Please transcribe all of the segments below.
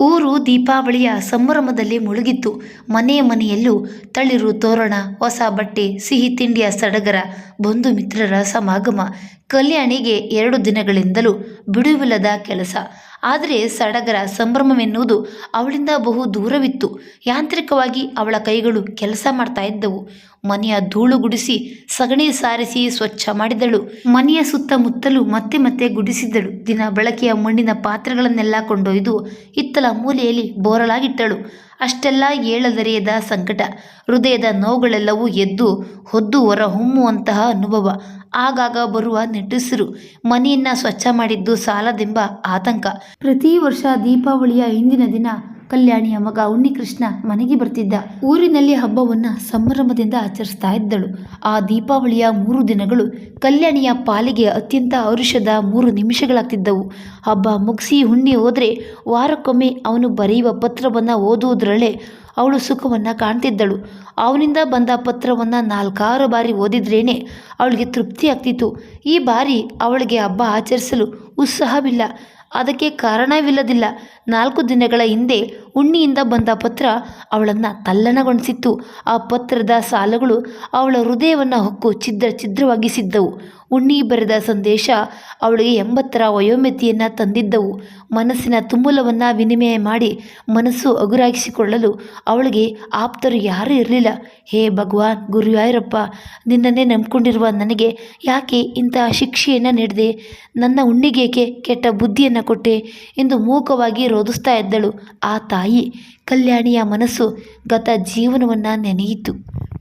ಊರು ದೀಪಾವಳಿಯ ಸಂಭ್ರಮದಲ್ಲಿ ಮುಳುಗಿತ್ತು. ಮನೆ ಮನೆಯಲ್ಲೂ ತಳಿರು ತೋರಣ, ಹೊಸ ಬಟ್ಟೆ, ಸಿಹಿ ತಿಂಡಿಯ ಸಡಗರ, ಬಂಧು ಮಿತ್ರರ ಸಮಾಗಮ, ಕಲ್ಯಾಣಿಗೆ ಎರಡು ದಿನಗಳಿಂದಲೂ ಬಿಡುವಿಲ್ಲದ ಕೆಲಸ. ಆದರೆ ಸಡಗರ ಸಂಭ್ರಮವೆನ್ನುವುದು ಅವಳಿಂದ ಬಹು ದೂರವಿತ್ತು. ಯಾಂತ್ರಿಕವಾಗಿ ಅವಳ ಕೈಗಳು ಕೆಲಸ ಮಾಡ್ತಾ ಇದ್ದವು. ಮನೆಯ ಧೂಳು ಗುಡಿಸಿ ಸಗಣಿ ಸಾರಿಸಿ ಸ್ವಚ್ಛ ಮಾಡಿದಳು. ಮನೆಯ ಸುತ್ತಮುತ್ತಲು ಮತ್ತೆ ಮತ್ತೆ ಗುಡಿಸಿದ್ದಳು. ದಿನ ಬಳಕೆಯ ಮಣ್ಣಿನ ಪಾತ್ರೆಗಳನ್ನೆಲ್ಲ ಕೊಂಡೊಯ್ದು ಇತ್ತಲ ಮೂಲೆಯಲ್ಲಿ ಬೋರಲಾಗಿಟ್ಟಳು. ಅಷ್ಟೆಲ್ಲ ಏಳದರಿಯದ ಸಂಕಟ. ಹೃದಯದ ನೋವುಗಳೆಲ್ಲವೂ ಎದ್ದು ಹೊದ್ದು ಹೊರ ಹೊಮ್ಮುವಂತಹ ಅನುಭವ. ಆಗಾಗ ಬರುವ ನಿಟ್ಟುಸಿರು. ಮನೆಯನ್ನ ಸ್ವಚ್ಛ ಮಾಡಿದ್ದು ಸಾಲದೆಂಬ ಆತಂಕ. ಪ್ರತಿ ವರ್ಷ ದೀಪಾವಳಿಯ ಹಿಂದಿನ ದಿನ ಕಲ್ಯಾಣಿಯ ಮಗ ಉನ್ನಿಕೃಷ್ಣ ಮನೆಗೆ ಬರ್ತಿದ್ದ. ಊರಿನಲ್ಲಿ ಹಬ್ಬವನ್ನ ಸಂಭ್ರಮದಿಂದ ಆಚರಿಸ್ತಾ ಇದ್ದಳು. ಆ ದೀಪಾವಳಿಯ ಮೂರು ದಿನಗಳು ಕಲ್ಯಾಣಿಯ ಪಾಲಿಗೆ ಅತ್ಯಂತ ಹರುಷದ ಮೂರು ನಿಮಿಷಗಳಾಗ್ತಿದ್ದವು. ಹಬ್ಬ ಮುಗಿಸಿ ಹುಣ್ಣಿ ಹೋದರೆ ವಾರಕ್ಕೊಮ್ಮೆ ಅವನು ಬರೆಯುವ ಪತ್ರವನ್ನು ಓದುವುದರಲ್ಲೇ ಅವಳು ಸುಖವನ್ನು ಕಾಣ್ತಿದ್ದಳು. ಅವನಿಂದ ಬಂದ ಪತ್ರವನ್ನು ನಾಲ್ಕಾರು ಬಾರಿ ಓದಿದ್ರೇನೆ ಅವಳಿಗೆ ತೃಪ್ತಿ ಆಗ್ತಿತ್ತು ಈ ಬಾರಿ ಅವಳಿಗೆ ಹಬ್ಬ ಆಚರಿಸಲು ಉತ್ಸಾಹವಿಲ್ಲ. ಅದಕ್ಕೆ ಕಾರಣವಿಲ್ಲದಿಲ್ಲ. ನಾಲ್ಕು ದಿನಗಳ ಹಿಂದೆ ಉಣ್ಣಿಯಿಂದ ಬಂದ ಪತ್ರ ಅವಳನ್ನು ತಲ್ಲಣಗೊಳಿಸಿತ್ತು. ಆ ಪತ್ರದ ಸಾಲುಗಳು ಅವಳ ಹೃದಯವನ್ನು ಹೊಕ್ಕು ಛಿದ್ರ ಛಿದ್ರವಾಗಿಸಿದ್ದವು. ಉಣ್ಣಿ ಬರೆದ ಸಂದೇಶ ಅವಳಿಗೆ ಎಂಬತ್ತರ ವಯೋಮಿತಿಯನ್ನು ತಂದಿದ್ದವು. ಮನಸ್ಸಿನ ತುಮುಲವನ್ನು ವಿನಿಮಯ ಮಾಡಿ ಮನಸ್ಸು ಅಗುರಾಗಿಸಿಕೊಳ್ಳಲು ಅವಳಿಗೆ ಆಪ್ತರು ಯಾರೂ ಇರಲಿಲ್ಲ. ಹೇ ಭಗವಾನ್ ಗುರುಯಾಯರಪ್ಪ ನಿನ್ನನ್ನೇ ನಂಬ್ಕೊಂಡಿರುವ ನನಗೆ ಯಾಕೆ ಇಂತಹ ಶಿಕ್ಷೆಯನ್ನು ನೀಡಿದೆ? ನನ್ನ ಉಣ್ಣಿಗೇಕೆ ಕೆಟ್ಟ ಬುದ್ಧಿಯನ್ನು ಕೊಟ್ಟೆ ಎಂದು ಮೂಕವಾಗಿ ರೋಧಿಸ್ತಾ ಇದ್ದಳು ಆ ತಾಯಿ ಕಲ್ಯಾಣಿಯ ಮನಸ್ಸು ಗತ ಜೀವನವನ್ನು ನೆನೆಯಿತು.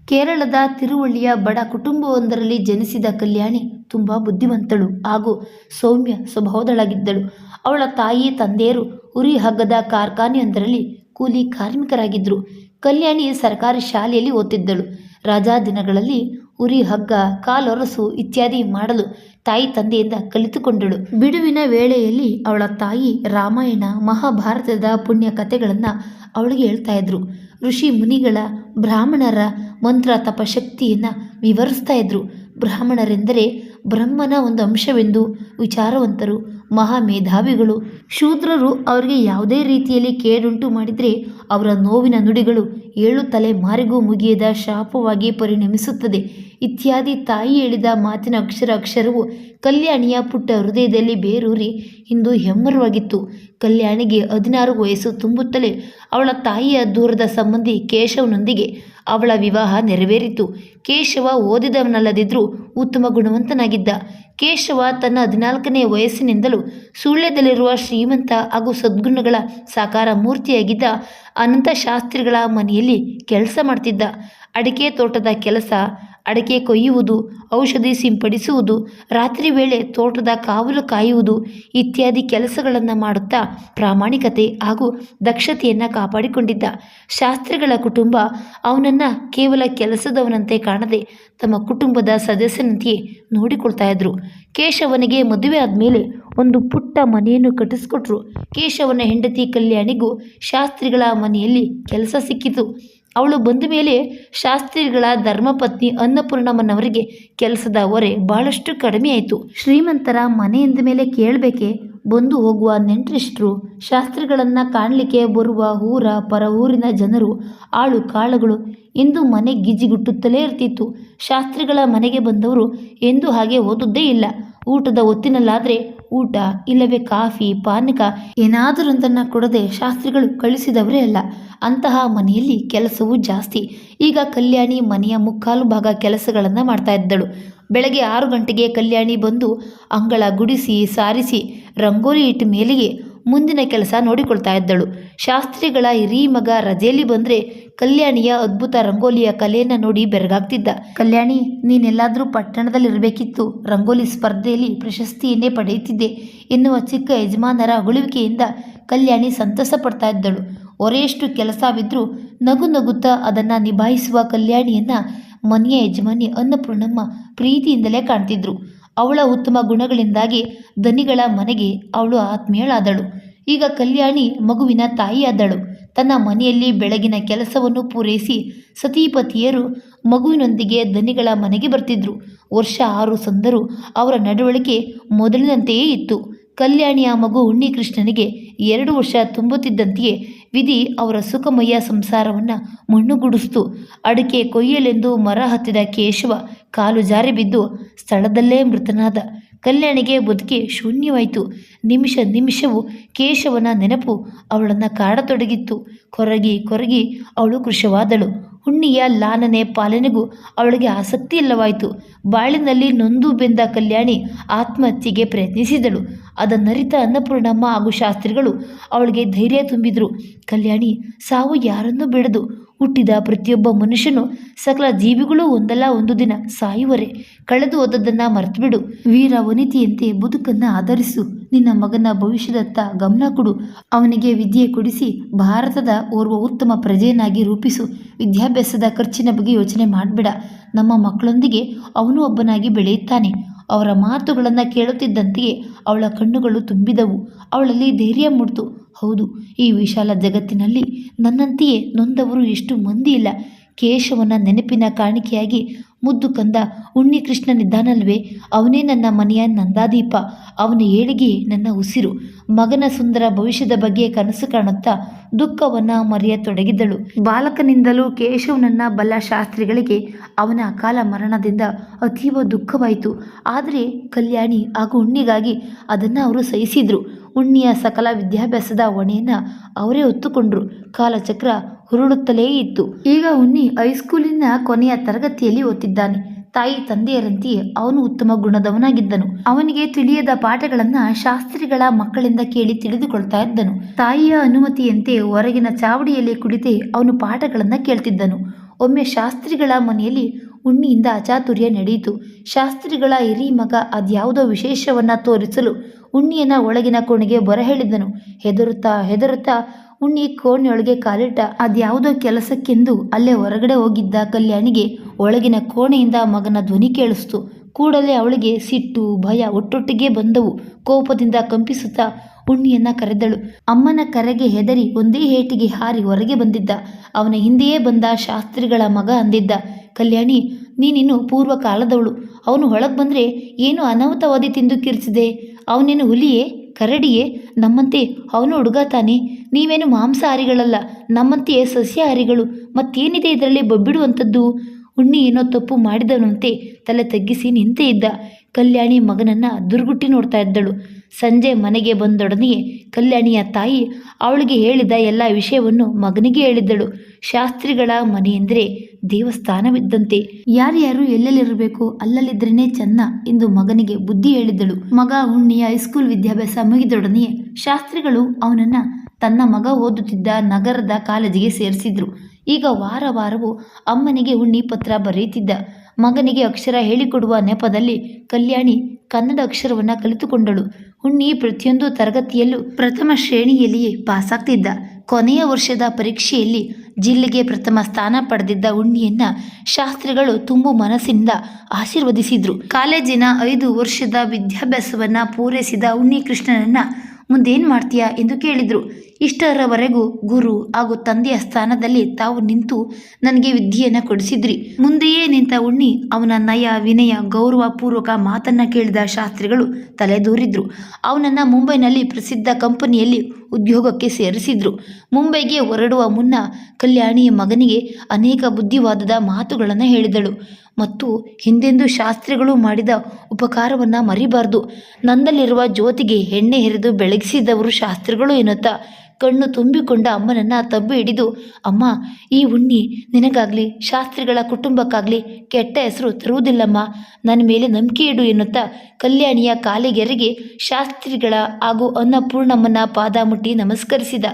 ಕೇರಳದ ತಿರುವಳ್ಳಿಯ ಬಡ ಕುಟುಂಬವೊಂದರಲ್ಲಿ ಜನಿಸಿದ ಕಲ್ಯಾಣಿ ತುಂಬ ಬುದ್ಧಿವಂತಳು ಹಾಗೂ ಸೌಮ್ಯ ಸ್ವಭಾವದಳಾಗಿದ್ದಳು. ಅವಳ ತಾಯಿ, ತಂದೆಯರು ಉರಿ ಹಗ್ಗದ ಕಾರ್ಖಾನೆಯೊಂದರಲ್ಲಿ ಕೂಲಿ ಕಾರ್ಮಿಕರಾಗಿದ್ದರು. ಕಲ್ಯಾಣಿ ಸರ್ಕಾರಿ ಶಾಲೆಯಲ್ಲಿ ಓದ್ತಿದ್ದಳು. ರಜಾ ದಿನಗಳಲ್ಲಿ ಉರಿ ಹಗ್ಗ, ಕಾಲೊರಸು ಇತ್ಯಾದಿ ಮಾಡಲು ತಾಯಿ ತಂದೆಯಿಂದ ಕಲಿತುಕೊಂಡಳು. ಬಿಡುವಿನ ವೇಳೆಯಲ್ಲಿ ಅವಳ ತಾಯಿ ರಾಮಾಯಣ, ಮಹಾಭಾರತದ ಪುಣ್ಯ ಕಥೆಗಳನ್ನು ಅವಳಿಗೆ ಹೇಳ್ತಾ ಇದ್ರು. ಋಷಿ ಮುನಿಗಳ, ಬ್ರಾಹ್ಮಣರ ಮಂತ್ರ ತಪಶಕ್ತಿಯನ್ನು ವಿವರಿಸ್ತಾ ಇದ್ರು. ಬ್ರಾಹ್ಮಣರೆಂದರೆ ಬ್ರಹ್ಮನ ಒಂದು ಅಂಶವೆಂದು ವಿಚಾರವಂತರು ಮಹಾ ಮೇಧಾವಿಗಳು ಶೂದ್ರರು ಅವರಿಗೆ ಯಾವುದೇ ರೀತಿಯಲ್ಲಿ ಕೇಡುಂಟು ಮಾಡಿದರೆ ಅವರ ನೋವಿನ ನುಡಿಗಳು ಏಳು ತಲೆ ಮಾರಿಗೂ ಮುಗಿಯದ ಶಾಪವಾಗಿ ಪರಿಣಮಿಸುತ್ತದೆ. ಇತ್ಯಾದಿ ತಾಯಿ ಹೇಳಿದ ಮಾತಿನ ಅಕ್ಷರ ಅಕ್ಷರವು ಕಲ್ಯಾಣಿಯ ಪುಟ್ಟ ಹೃದಯದಲ್ಲಿ ಬೇರೂರಿ ಇಂದು ಹೆಮ್ಮರವಾಗಿತ್ತು. ಕಲ್ಯಾಣಿಗೆ ಹದಿನಾರು ವಯಸ್ಸು ತುಂಬುತ್ತಲೇ ಅವಳ ತಾಯಿಯ ದೂರದ ಸಂಬಂಧಿ ಕೇಶವನೊಂದಿಗೆ ಅವಳ ವಿವಾಹ ನೆರವೇರಿತು. ಕೇಶವ ಓದಿದವನಲ್ಲದಿದ್ದರೂ ಉತ್ತಮ ಗುಣವಂತನಾಗಿದ್ದ. ಕೇಶವ ತನ್ನ ಹದಿನಾಲ್ಕನೇ ವಯಸ್ಸಿನಿಂದಲೂ ಸುಳ್ಯದಲ್ಲಿರುವ ಶ್ರೀಮಂತ ಹಾಗೂ ಸದ್ಗುಣಗಳ ಸಾಕಾರ ಮೂರ್ತಿಯಾಗಿದ್ದ ಅನಂತ ಶಾಸ್ತ್ರಿಗಳ ಮನೆಯಲ್ಲಿ ಕೆಲಸ ಮಾಡ್ತಿದ್ದ. ಅಡಿಕೆ ತೋಟದ ಕೆಲಸ ಅಡಿಕೆ ಕೊಯ್ಯುವುದು, ಔಷಧಿ ಸಿಂಪಡಿಸುವುದು, ರಾತ್ರಿ ವೇಳೆ ತೋಟದ ಕಾವಲು ಕಾಯುವುದು ಇತ್ಯಾದಿ ಕೆಲಸಗಳನ್ನು ಮಾಡುತ್ತಾ ಪ್ರಾಮಾಣಿಕತೆ ಹಾಗೂ ದಕ್ಷತೆಯನ್ನು ಕಾಪಾಡಿಕೊಂಡಿದ್ದ ಶಾಸ್ತ್ರಿಗಳ ಕುಟುಂಬ ಅವನನ್ನು ಕೇವಲ ಕೆಲಸದವನಂತೆ ಕಾಣದೆ ತಮ್ಮ ಕುಟುಂಬದ ಸದಸ್ಯನಂತೆಯೇ ನೋಡಿಕೊಳ್ತಾ ಇದ್ರು. ಕೇಶವನಿಗೆ ಮದುವೆ ಆದಮೇಲೆ ಒಂದು ಪುಟ್ಟ ಮನೆಯನ್ನು ಕಟ್ಟಿಸ್ಕೊಟ್ರು. ಕೇಶವನ ಹೆಂಡತಿ ಕಲ್ಯಾಣಿಗೂ ಶಾಸ್ತ್ರಿಗಳ ಮನೆಯಲ್ಲಿ ಕೆಲಸ ಸಿಕ್ಕಿತು. ಅವಳು ಬಂದ ಮೇಲೆ ಶಾಸ್ತ್ರಿಗಳ ಧರ್ಮಪತ್ನಿ ಅನ್ನಪೂರ್ಣಮ್ಮನವರಿಗೆ ಕೆಲಸದ ಹೊರೆ ಬಹಳಷ್ಟು ಕಡಿಮೆ ಆಯಿತು. ಶ್ರೀಮಂತರ ಮನೆಯಿಂದ ಮೇಲೆ ಕೇಳಬೇಕೆ? ಬಂದು ಹೋಗುವ ನೆಂಟರಿಷ್ಟರು ಶಾಸ್ತ್ರಿಗಳನ್ನು ಕಾಣಲಿಕ್ಕೆ ಬರುವ ಊರ, ಪರ ಊರಿನ ಜನರು ಆಳು ಕಾಳುಗಳು. ಇಂದು ಮನೆ ಗಿಜಿಗುಟ್ಟುತ್ತಲೇ ಇರ್ತಿತ್ತು. ಶಾಸ್ತ್ರಿಗಳ ಮನೆಗೆ ಬಂದವರು ಎಂದೂ ಹಾಗೆ ಓದುವುದೇ ಇಲ್ಲ. ಊಟದ ಹೊತ್ತಿನಲ್ಲಾದರೆ ಊಟ ಇಲ್ಲವೇ ಕಾಫಿ, ಪಾನಕ ಏನಾದರೊಂದನ್ನು ಕೊಡದೆ ಶಾಸ್ತ್ರಿಗಳು ಕಳಿಸಿದವರೇ ಅಲ್ಲ. ಅಂತಹ ಮನೆಯಲ್ಲಿ ಕೆಲಸವೂ ಜಾಸ್ತಿ. ಈಗ ಕಲ್ಯಾಣಿ ಮನೆಯ ಮುಕ್ಕಾಲು ಭಾಗ ಕೆಲಸಗಳನ್ನು ಮಾಡ್ತಾ ಇದ್ದಳು. ಬೆಳಗ್ಗೆ ಆರು ಗಂಟೆಗೆ ಕಲ್ಯಾಣಿ ಬಂದು ಅಂಗಳ ಗುಡಿಸಿ, ಸಾರಿಸಿ, ರಂಗೋಲಿ ಇಟ್ಟ ಮೇಲೆಯೇ ಮುಂದಿನ ಕೆಲಸ ನೋಡಿಕೊಳ್ತಾ ಇದ್ದಳು. ಶಾಸ್ತ್ರಿಗಳ ಹಿರಿ ಮಗ ರಜೆಯಲ್ಲಿ ಬಂದರೆ ಕಲ್ಯಾಣಿಯ ಅದ್ಭುತ ರಂಗೋಲಿಯ ಕಲೆಯನ್ನು ನೋಡಿ ಬೆರಗಾಗ್ತಿದ್ದ. ಕಲ್ಯಾಣಿ, ನೀನೆಲ್ಲಾದರೂ ಪಟ್ಟಣದಲ್ಲಿರಬೇಕಿತ್ತು. ರಂಗೋಲಿ ಸ್ಪರ್ಧೆಯಲ್ಲಿ ಪ್ರಶಸ್ತಿಯನ್ನೇ ಪಡೆಯುತ್ತಿದ್ದೆ ಎನ್ನುವ ಚಿಕ್ಕ ಯಜಮಾನರ ಅಗುಳುವಿಕೆಯಿಂದ ಕಲ್ಯಾಣಿ ಸಂತಸ ಪಡ್ತಾ ಇದ್ದಳು. ಒರೆಯಷ್ಟು ಕೆಲಸವಿದ್ರೂ ನಗು ನಗುತ್ತಾ ಅದನ್ನು ನಿಭಾಯಿಸುವ ಕಲ್ಯಾಣಿಯನ್ನು ಮನೆಯ ಯಜಮಾನಿ ಅನ್ನಪೂರ್ಣಮ್ಮ ಪ್ರೀತಿಯಿಂದಲೇ ಕಾಣ್ತಿದ್ರು. ಅವಳ ಉತ್ತಮ ಗುಣಗಳಿಂದಾಗಿ ದನಿಗಳ ಮನೆಗೆ ಅವಳು ಆತ್ಮೀಯಳಾದಳು. ಈಗ ಕಲ್ಯಾಣಿ ಮಗುವಿನ ತಾಯಿಯಾದಳು. ತನ್ನ ಮನೆಯಲ್ಲಿ ಬೆಳಗಿನ ಕೆಲಸವನ್ನು ಪೂರೈಸಿ ಸತೀಪತಿಯರು ಮಗುವಿನೊಂದಿಗೆ ದನಿಗಳ ಮನೆಗೆ ಬರ್ತಿದ್ರು. ವರ್ಷ ಆರು ಸಂದರು ಅವರ ನಡವಳಿಕೆ ಮೊದಲಿನಂತೆಯೇ ಇತ್ತು. ಕಲ್ಯಾಣಿಯ ಮಗು ಉಣ್ಣಿಕೃಷ್ಣನಿಗೆ ಎರಡು ವರ್ಷ ತುಂಬುತ್ತಿದ್ದಂತೆಯೇ ವಿಧಿ ಅವರ ಸುಖಮಯ ಸಂಸಾರವನ್ನು ಮಣ್ಣುಗುಡಿಸ್ತು. ಅಡಿಕೆ ಕೊಯ್ಯಲೆಂದು ಮರ ಹತ್ತಿದ ಕೇಶವ ಕಾಲು ಜಾರಿ ಬಿದ್ದು ಸ್ಥಳದಲ್ಲೇ ಮೃತನಾದ. ಕಲ್ಯಾಣಿಗೆ ಬದುಕಿ ಶೂನ್ಯವಾಯಿತು. ನಿಮಿಷ ನಿಮಿಷವೂ ಕೇಶವನ ನೆನಪು ಅವಳನ್ನು ಕಾಡತೊಡಗಿತ್ತು. ಕೊರಗಿ ಕೊರಗಿ ಅವಳು ಕೃಶವಾದಳು. ಹುಣ್ಣಿಯ ಲಾನನೆ ಪಾಲನೆಗೂ ಅವಳಿಗೆ ಆಸಕ್ತಿ ಇಲ್ಲವಾಯಿತು. ಬಾಳಿನಲ್ಲಿ ನೊಂದು ಬೆಂದ ಕಲ್ಯಾಣಿ ಆತ್ಮಹತ್ಯೆಗೆ ಪ್ರಯತ್ನಿಸಿದಳು. ಅದನ್ನರಿತ ಅನ್ನಪೂರ್ಣಮ್ಮ ಹಾಗೂ ಶಾಸ್ತ್ರಿಗಳು ಅವಳಿಗೆ ಧೈರ್ಯ ತುಂಬಿದರು. ಕಲ್ಯಾಣಿ ಸಾವು ಯಾರನ್ನೂ ಬಿಡದು. ಹುಟ್ಟಿದ ಪ್ರತಿಯೊಬ್ಬ ಮನುಷ್ಯನು ಸಕಲ ಜೀವಿಗಳು ಒಂದಲ್ಲ ಒಂದು ದಿನ ಸಾಯುವರೆ. ಕಳೆದು ಹೋದದ್ದನ್ನು ಮರೆತುಬಿಡು. ವೀರ ವನಿತೆಯಂತೆ ಬದುಕನ್ನು ಆಧರಿಸು. ನಿನ್ನ ಮಗನ ಭವಿಷ್ಯದತ್ತ ಗಮನ ಕೊಡು. ಅವನಿಗೆ ವಿದ್ಯೆ ಕೊಡಿಸಿ ಭಾರತದ ಓರ್ವ ಉತ್ತಮ ಪ್ರಜೆಯನ್ನಾಗಿ ರೂಪಿಸು. ವಿದ್ಯಾಭ್ಯಾಸದ ಖರ್ಚಿನ ಬಗ್ಗೆ ಯೋಚನೆ ಮಾಡಬೇಡ. ನಮ್ಮ ಮಕ್ಕಳೊಂದಿಗೆ ಅವನು ಒಬ್ಬನಾಗಿ ಬೆಳೆಯುತ್ತಾನೆ. ಅವರ ಮಾತುಗಳನ್ನು ಕೇಳುತ್ತಿದ್ದಂತೆಯೇ ಅವಳ ಕಣ್ಣುಗಳು ತುಂಬಿದವು. ಅವಳಲ್ಲಿ ಧೈರ್ಯ ಮೂಡಿತು. ಹೌದು, ಈ ವಿಶಾಲ ಜಗತ್ತಿನಲ್ಲಿ ನನ್ನಂತೆಯೇ ನೊಂದವರು ಎಷ್ಟು ಮಂದಿ ಇಲ್ಲ. ಕೇಶವನ ನೆನಪಿನ ಕಾಣಿಕೆಯಾಗಿ ಮುದ್ದು ಕಂದ, ಉಣ್ಣಿ ಕೃಷ್ಣನಿದ್ದಾನಲ್ವೇ ಅವನೇ ನನ್ನ ಮನೆಯ ನಂದಾದೀಪ, ಅವನ ಏಳಿಗೆ ನನ್ನ ಉಸಿರು. ಮಗನ ಸುಂದರ ಭವಿಷ್ಯದ ಬಗ್ಗೆ ಕನಸು ಕಾಣುತ್ತಾ ದುಃಖವನ್ನು ಮರೆಯತೊಡಗಿದ್ದಳು. ಬಾಲಕನಿಂದಲೂ ಕೇಶವನನ್ನ ಬಲ್ಲ ಶಾಸ್ತ್ರಿಗಳಿಗೆ ಅವನ ಅಕಾಲ ಮರಣದಿಂದ ಅತೀವ ದುಃಖವಾಯಿತು. ಆದರೆ ಕಲ್ಯಾಣಿ ಹಾಗೂ ಉಣ್ಣಿಗಾಗಿ ಅದನ್ನು ಅವರು ಸಹಿಸಿದ್ರು. ಉಣ್ಣಿಯ ಸಕಲ ವಿದ್ಯಾಭ್ಯಾಸದ ಹೊಣೆಯನ್ನು ಅವರೇ ಹೊತ್ತುಕೊಂಡ್ರು. ಕಾಲಚಕ್ರ ಹುರುಳುತ್ತಲೇ ಇತ್ತು. ಈಗ ಉನ್ನಿ ಹೈಸ್ಕೂಲಿನ ಕೊನೆಯ ತರಗತಿಯಲ್ಲಿ ಓದ್ತಿದ್ದಾನೆ. ತಾಯಿ ತಂದೆಯರಂತೆ ಅವನು ಉತ್ತಮ ಗುಣದವನಾಗಿದ್ದನು. ಅವನಿಗೆ ತಿಳಿಯದ ಪಾಠಗಳನ್ನ ಶಾಸ್ತ್ರಿಗಳ ಮಕ್ಕಳಿಂದ ಕೇಳಿ ತಿಳಿದುಕೊಳ್ತಾ ಇದ್ದನು. ತಾಯಿಯ ಅನುಮತಿಯಂತೆ ಹೊರಗಿನ ಚಾವಡಿಯಲ್ಲಿ ಕುಳಿತೇ ಅವನು ಪಾಠಗಳನ್ನ ಕೇಳ್ತಿದ್ದನು. ಒಮ್ಮೆ ಶಾಸ್ತ್ರಿಗಳ ಮನೆಯಲ್ಲಿ ಉಣ್ಣಿಯಿಂದ ಅಚಾತುರ್ಯ ನಡೆಯಿತು ಶಾಸ್ತ್ರಿಗಳ ಹಿರಿ ಮಗ ಅದ್ಯಾವುದೋ ವಿಶೇಷವನ್ನ ತೋರಿಸಲು ಉಣ್ಣಿಯನ್ನ ಒಳಗಿನ ಕೋಣೆಗೆ ಬರ ಹೇಳಿದ್ದನು ಹೆದರುತ್ತಾ ಹೆದರುತ್ತಾ ಉಣ್ಣಿ ಕೋಣೆಯೊಳಗೆ ಕಾಲಿಟ್ಟ ಅದ್ಯಾವುದೋ ಕೆಲಸಕ್ಕೆಂದು ಅಲ್ಲೇ ಹೊರಗಡೆ ಹೋಗಿದ್ದ ಕಲ್ಯಾಣಿಗೆ ಒಳಗಿನ ಕೋಣೆಯಿಂದ ಮಗನ ಧ್ವನಿ ಕೇಳಿಸ್ತು. ಕೂಡಲೇ ಅವಳಿಗೆ ಸಿಟ್ಟು, ಭಯ ಒಟ್ಟೊಟ್ಟಿಗೆ ಬಂದವು. ಕೋಪದಿಂದ ಕಂಪಿಸುತ್ತಾ ಉಣ್ಣಿಯನ್ನ ಕರೆದಳು. ಅಮ್ಮನ ಕರೆಗೆ ಹೆದರಿ ಒಂದೇ ಹೇಟಿಗೆ ಹಾರಿ ಹೊರಗೆ ಬಂದಿದ್ದ. ಅವನ ಹಿಂದೆಯೇ ಬಂದ ಶಾಸ್ತ್ರಿಗಳ ಮಗ ಅಂದಿದ್ದ. ಕಲ್ಯಾಣಿ, ನೀನಿನ್ನು ಪೂರ್ವ ಕಾಲದವಳು ಅವನು ಹೊಳಗೆ ಬಂದರೆ ಏನು ಅನಾಹುತವಾದಿ ತಿಂದು ಕಿರ್ಚಿದೆ? ಅವನೇನು ಹುಲಿಯೇ, ಕರಡಿಯೇ? ನಮ್ಮಂತೆ ಅವನು ಹುಡುಗ ತಾನೆ. ನೀವೇನು ಮಾಂಸಾಹಾರಿಗಳಲ್ಲ, ನಮ್ಮಂತೆಯೇ ಸಸ್ಯಾಹಾರಿಗಳು. ಮತ್ತೇನಿದೆ ಇದರಲ್ಲಿ ಬೊಬ್ಬಿಡುವಂಥದ್ದು? ಉಣ್ಣಿ ಏನೋ ತಪ್ಪು ಮಾಡಿದವನಂತೆ ತಲೆ ತಗ್ಗಿಸಿ ನಿಂತೇ ಇದ್ದ ಕಲ್ಯಾಣಿ ಮಗನನ್ನ ದುರ್ಗುಟ್ಟಿ ನೋಡ್ತಾ ಇದ್ದಳು. ಸಂಜೆ ಮನೆಗೆ ಬಂದೊಡನೆಯೇ ಕಲ್ಯಾಣಿಯ ತಾಯಿ ಅವಳಿಗೆ ಹೇಳಿದ ಎಲ್ಲ ವಿಷಯವನ್ನು ಮಗನಿಗೆ ಹೇಳಿದ್ದಳು. ಶಾಸ್ತ್ರಿಗಳ ಮನೆಯೆಂದರೆ ದೇವಸ್ಥಾನವಿದ್ದಂತೆ. ಯಾರ್ಯಾರು ಎಲ್ಲೆಲ್ಲಿರಬೇಕು ಅಲ್ಲಲ್ಲಿದ್ರೇನೆ ಚೆನ್ನ ಎಂದು ಮಗನಿಗೆ ಬುದ್ಧಿ ಹೇಳಿದ್ದಳು. ಮಗ ಉಣ್ಣಿಯ ಹೈಸ್ಕೂಲ್ ವಿದ್ಯಾಭ್ಯಾಸ ಮುಗಿದೊಡನೆಯೇ ಶಾಸ್ತ್ರಿಗಳು ಅವನನ್ನು ತನ್ನ ಮಗ ಓದುತ್ತಿದ್ದ ನಗರದ ಕಾಲೇಜಿಗೆ ಸೇರಿಸಿದ್ರು. ಈಗ ವಾರ ವಾರವೂ ಅಮ್ಮನಿಗೆ ಉಣ್ಣಿ ಪತ್ರ ಬರೆಯುತ್ತಿದ್ದ. ಮಗನಿಗೆ ಅಕ್ಷರ ಹೇಳಿಕೊಡುವ ನೆಪದಲ್ಲಿ ಕಲ್ಯಾಣಿ ಕನ್ನಡ ಅಕ್ಷರವನ್ನು ಕಲಿತುಕೊಂಡಳು. ಹುಣ್ಣಿ ಪ್ರತಿಯೊಂದು ತರಗತಿಯಲ್ಲೂ ಪ್ರಥಮ ಶ್ರೇಣಿಯಲ್ಲಿಯೇ ಪಾಸಾಗ್ತಿದ್ದ. ಕೊನೆಯ ವರ್ಷದ ಪರೀಕ್ಷೆಯಲ್ಲಿ ಜಿಲ್ಲೆಗೆ ಪ್ರಥಮ ಸ್ಥಾನ ಪಡೆದಿದ್ದ ಉಣ್ಣಿಯನ್ನ ಶಾಸ್ತ್ರಿಗಳು ತುಂಬು ಮನಸ್ಸಿಂದ ಆಶೀರ್ವದಿಸಿದ್ರು. ಕಾಲೇಜಿನ ಐದು ವರ್ಷದ ವಿದ್ಯಾಭ್ಯಾಸವನ್ನ ಪೂರೈಸಿದ ಉಣ್ಣಿ ಕೃಷ್ಣನನ್ನ ಮುಂದೇನು ಮಾಡ್ತೀಯಾ ಎಂದು ಕೇಳಿದರು. ಇಷ್ಟರವರೆಗೂ ಗುರು ಹಾಗೂ ತಂದೆಯ ಸ್ಥಾನದಲ್ಲಿ ತಾವು ನಿಂತು ನನಗೆ ವಿದ್ಯೆಯನ್ನು ಕೊಡಿಸಿದ್ರಿ. ಮುಂದೆಯೇ ನಿಂತ ಉಣ್ಣಿ ಅವನ ನಯ, ವಿನಯ, ಗೌರವಪೂರ್ವಕ ಮಾತನ್ನ ಕೇಳಿದ ಶಾಸ್ತ್ರಿಗಳು ತಲೆದೂರಿದ್ರು. ಅವನನ್ನ ಮುಂಬೈನಲ್ಲಿ ಪ್ರಸಿದ್ಧ ಕಂಪನಿಯಲ್ಲಿ ಉದ್ಯೋಗಕ್ಕೆ ಸೇರಿಸಿದ್ರು. ಮುಂಬೈಗೆ ಹೊರಡುವ ಮುನ್ನ ಕಲ್ಯಾಣಿಯ ಮಗನಿಗೆ ಅನೇಕ ಬುದ್ಧಿವಾದದ ಮಾತುಗಳನ್ನು ಹೇಳಿದಳು. ಮತ್ತು ಹಿಂದೆಂದು ಶಾಸ್ತ್ರಿಗಳು ಮಾಡಿದ ಉಪಕಾರವನ್ನು ಮರಿಬಾರ್ದು. ನಂದಲ್ಲಿರುವ ಜ್ಯೋತಿಗೆ ಎಣ್ಣೆ ಹೆರೆದು ಬೆಳಗಿಸಿದವರು ಶಾಸ್ತ್ರಿಗಳು ಎನ್ನುತ್ತಾ ಕಣ್ಣು ತುಂಬಿಕೊಂಡ ಅಮ್ಮನನ್ನ ತಬ್ಬಿ ಹಿಡಿದು, ಅಮ್ಮ, ಈ ಉಣ್ಣಿ ನಿನಗಾಗಲಿ, ಶಾಸ್ತ್ರಿಗಳ ಕುಟುಂಬಕ್ಕಾಗಲಿ ಕೆಟ್ಟ ಹೆಸರು ತರುವುದಿಲ್ಲಮ್ಮ. ನನ್ನ ಮೇಲೆ ನಂಬಿಕೆ ಇಡು ಎನ್ನುತ್ತಾ ಕಲ್ಯಾಣಿಯ ಕಾಲಿಗೆರೆಗೆ ಶಾಸ್ತ್ರಿಗಳ ಹಾಗೂ ಅನ್ನಪೂರ್ಣಮ್ಮನ ಪಾದ ಮುಟ್ಟಿ ನಮಸ್ಕರಿಸಿದ.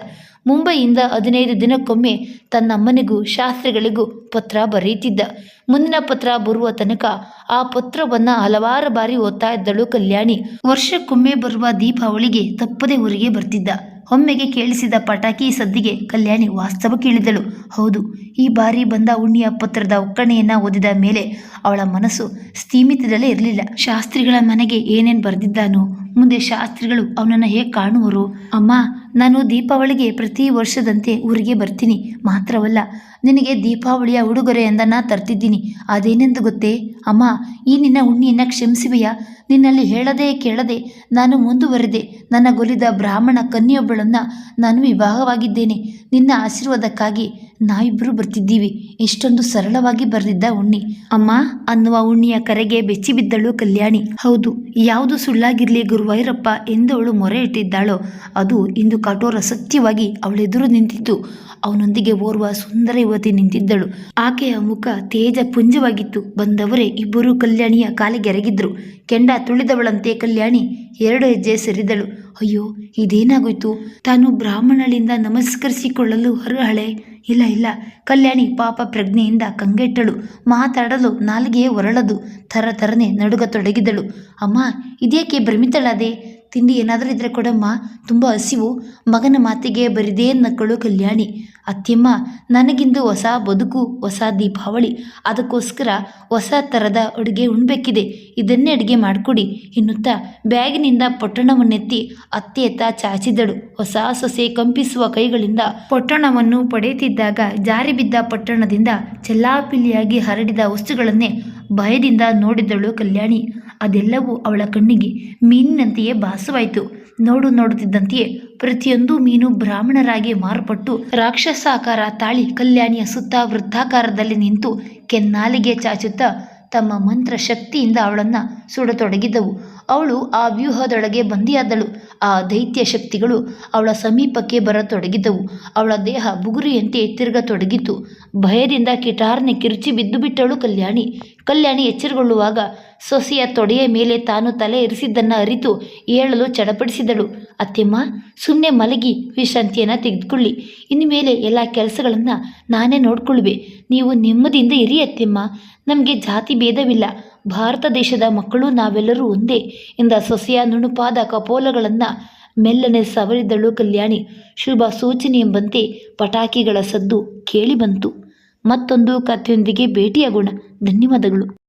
ಮುಂಬೈಯಿಂದ ಹದಿನೈದು ದಿನಕ್ಕೊಮ್ಮೆ ತನ್ನಮ್ಮನಿಗೂ ಶಾಸ್ತ್ರಿಗಳಿಗೂ ಪತ್ರ ಬರೆಯುತ್ತಿದ್ದ ಮುಂದಿನ ಪತ್ರ ಬರುವ ತನಕ ಆ ಪತ್ರವನ್ನು ಹಲವಾರು ಬಾರಿ ಓದ್ತಾ ಇದ್ದಳು ಕಲ್ಯಾಣಿ. ವರ್ಷಕ್ಕೊಮ್ಮೆ ಬರುವ ದೀಪಾವಳಿಗೆ ತಪ್ಪದೆ ಊರಿಗೆ ಬರ್ತಿದ್ದ. ಒಮ್ಮೆಗೆ ಕೇಳಿಸಿದ ಪಟಾಕಿ ಸದ್ದಿಗೆ ಕಲ್ಯಾಣಿ ವಾಸ್ತವ ಕೇಳಿದಳು. ಹೌದು, ಈ ಬಾರಿ ಬಂದ ಉಣ್ಣಿಯ ಪತ್ರದ ಒಕ್ಕಣೆಯನ್ನ ಓದಿದ ಮೇಲೆ ಅವಳ ಮನಸ್ಸು ಸ್ಥೀಮಿತದಲ್ಲೇ ಇರಲಿಲ್ಲ. ಶಾಸ್ತ್ರಿಗಳ ಮನೆಗೆ ಏನೇನು ಬರೆದಿದ್ದಾನೋ, ಮುಂದೆ ಶಾಸ್ತ್ರಿಗಳು ಅವನನ್ನು ಹೇಗೆ ಕಾಣುವರು, ಅಮ್ಮ ನಾನು ದೀಪಾವಳಿಗೆ ಪ್ರತಿ ವರ್ಷದಂತೆ ಊರಿಗೆ ಬರ್ತೀನಿ. ಮಾತ್ರವಲ್ಲ, ನಿನಗೆ ದೀಪಾವಳಿಯ ಉಡುಗೊರೆ ಎಂದನ್ನ ತರ್ತಿದ್ದೀನಿ. ಅದೇನೆಂದು ಗೊತ್ತೇ? ಅಮ್ಮ, ಈ ನಿನ್ನ ಉಣ್ಣಿಯನ್ನು ಕ್ಷಮಿಸುವೆಯಾ ನಿನ್ನಲ್ಲಿ ಹೇಳದೆ ಕೇಳದೆ ನಾನು ಮುಂದುವರೆದೆ. ನನ್ನ ಗೊಲಿದ ಬ್ರಾಹ್ಮಣ ಕನ್ಯೊಬ್ಬಳನ್ನು ನಾನು ವಿವಾಹವಾಗಿದ್ದೇನೆ. ನಿನ್ನ ಆಶೀರ್ವಾದಕ್ಕಾಗಿ ನಾವಿಬ್ಬರು ಬರ್ತಿದ್ದೀವಿ. ಎಷ್ಟೊಂದು ಸರಳವಾಗಿ ಬರೆದಿದ್ದ ಉಣ್ಣಿ. ಅಮ್ಮ, ಅನ್ನುವ ಉಣ್ಣಿಯ ಕರೆಗೆ ಬೆಚ್ಚಿಬಿದ್ದಳು ಕಲ್ಯಾಣಿ. ಹೌದು, ಯಾವುದು ಸುಳ್ಳಾಗಿರ್ಲಿ ಗುರುವೈರಪ್ಪ ಎಂದವಳು ಮೊರೆ ಇಟ್ಟಿದ್ದಾಳೋ, ಅದು ಇಂದು ಕಠೋರ ಸತ್ಯವಾಗಿ ಅವಳೆದುರು ನಿಂತಿತ್ತು. ಅವನೊಂದಿಗೆ ಓರ್ವ ಸುಂದರ ಯುವತಿ ನಿಂತಿದ್ದಳು. ಆಕೆಯ ಮುಖ ತೇಜ ಪುಂಜವಾಗಿತ್ತು. ಬಂದವರೇ ಇಬ್ಬರು ಕಲ್ಯಾಣಿಯ ಕಾಲಿಗೆರಗಿದ್ರು ಕೆಂಡ ತುಳಿದವಳಂತೆ ಕಲ್ಯಾಣಿ ಎರಡು ಹೆಜ್ಜೆ ಸರಿದಳು. ಅಯ್ಯೋ, ಇದೇನಾಗೋಯ್ತು? ತಾನು ಬ್ರಾಹ್ಮಣಳಿಂದ ನಮಸ್ಕರಿಸಿಕೊಳ್ಳಲು ಹೊರಹಳೆ. ಇಲ್ಲ ಇಲ್ಲ. ಕಲ್ಯಾಣಿ ಪಾಪ ಪ್ರಜ್ಞೆಯಿಂದ ಕಂಗೆಟ್ಟಳು. ಮಾತಾಡಲು ನಾಲಿಗೆಯೇ ಹೊರಳದು ಥರ ಥರನೆ ನಡುಗತೊಡಗಿದಳು. ಅಮ್ಮ ಇದೇಕೆ ಭ್ರಮಿತಳಾದೆ? ತಿಂಡಿ ಏನಾದರೂ ಇದ್ರೆ ಕೊಡಮ್ಮ. ತುಂಬ ಹಸಿವು. ಮಗನ ಮಾತಿಗೆ ಬರಿದೇ ನಕ್ಕಳು ಕಲ್ಯಾಣಿ. ಅತ್ಯಮ್ಮ ನನಗಿಂದು ಹೊಸ ಬದುಕು, ಹೊಸ ದೀಪಾವಳಿ, ಅದಕ್ಕೋಸ್ಕರ ಹೊಸ ಥರದ ಅಡುಗೆ ಉಣ್ಬೇಕಿದೆ. ಇದನ್ನೇ ಅಡುಗೆ ಮಾಡಿಕೊಡಿ, ಎನ್ನುತ್ತಾ ಬ್ಯಾಗಿನಿಂದ ಪೊಟ್ಟಣವನ್ನೆತ್ತಿ ಅತ್ತೆಯತ್ತ ಚಾಚಿದಳು. ಹೊಸ ಸೊಸೆ ಕಂಪಿಸುವ ಕೈಗಳಿಂದ ಪೊಟ್ಟಣವನ್ನು ಪಡೆಯುತ್ತಿದ್ದಾಗ ಜಾರಿ ಬಿದ್ದ ಪೊಟ್ಟಣದಿಂದ ಚೆಲ್ಲಾಪಿಲ್ಲಿಯಾಗಿ ಹರಡಿದ ವಸ್ತುಗಳನ್ನೇ ಭಯದಿಂದ ನೋಡಿದಳು ಕಲ್ಯಾಣಿ. ಅದೆಲ್ಲವೂ ಅವಳ ಕಣ್ಣಿಗೆ ಮೀನಿನಂತೆಯೇ ಭಾಸವಾಯಿತು. ನೋಡು ನೋಡುತ್ತಿದ್ದಂತೆಯೇ ಪ್ರತಿಯೊಂದು ಮೀನು ಬ್ರಾಹ್ಮಣರಾಗಿ ಮಾರ್ಪಟ್ಟು ರಾಕ್ಷಸಾಕಾರ ತಾಳಿ ಕಲ್ಯಾಣಿಯ ಸುತ್ತ ವೃತ್ತಾಕಾರದಲ್ಲಿ ನಿಂತು ಕೆನ್ನಾಲಿಗೆ ಚಾಚುತ್ತಾ ತಮ್ಮ ಮಂತ್ರ ಶಕ್ತಿಯಿಂದ ಅವಳನ್ನು ಸುಡತೊಡಗಿದ್ದವು. ಅವಳು ಆ ವ್ಯೂಹದೊಳಗೆ ಬಂದಿಯಾದಳು. ಆ ದೈತ್ಯ ಶಕ್ತಿಗಳು ಅವಳ ಸಮೀಪಕ್ಕೆ ಬರತೊಡಗಿದ್ದವು. ಅವಳ ದೇಹ ಬುಗುರಿಯಂತೆ ತಿರುಗತೊಡಗಿತು ಭಯದಿಂದ ಕಿಟಾರ್ನೆ ಕಿರುಚಿ ಬಿದ್ದು ಬಿಟ್ಟಳು ಕಲ್ಯಾಣಿ. ಕಲ್ಯಾಣಿ ಎಚ್ಚರಗೊಳ್ಳುವಾಗ ಸೊಸೆಯ ತೊಡೆಯ ಮೇಲೆ ತಾನು ತಲೆ ಇರಿಸಿದ್ದನ್ನು ಅರಿತು ಏಳಲು ಚಡಪಡಿಸಿದಳು. ಅತ್ತೆಮ್ಮ ಸುಮ್ಮನೆ ಮಲಗಿ, ವಿಶ್ರಾಂತಿಯನ್ನು ತೆಗೆದುಕೊಳ್ಳಿ. ಇನ್ನು ಮೇಲೆ ಎಲ್ಲ ಕೆಲಸಗಳನ್ನು ನಾನೇ ನೋಡಿಕೊಳ್ಳುವೆ ನೀವು ನೆಮ್ಮದಿಯಿಂದ ಇರಿ ಅತ್ತೆಮ್ಮ. ನಮಗೆ ಜಾತಿ ಭೇದವಿಲ್ಲ. ಭಾರತ ದೇಶದ ಮಕ್ಕಳು ನಾವೆಲ್ಲರೂ ಒಂದೇ ಎಂದ ಸೊಸೆಯ ನುಣುಪಾದ ಕಪೋಲಗಳನ್ನು ಮೆಲ್ಲನೆ ಸವರಿದಳು ಕಲ್ಯಾಣಿ. ಶುಭ ಸೂಚನೆ ಎಂಬಂತೆ ಪಟಾಕಿಗಳ ಸದ್ದು ಕೇಳಿಬಂತು ಮತ್ತೊಂದು ಕಥೆಯೊಂದಿಗೆ ಭೇಟಿಯಾಗೋಣ. ಧನ್ಯವಾದಗಳು.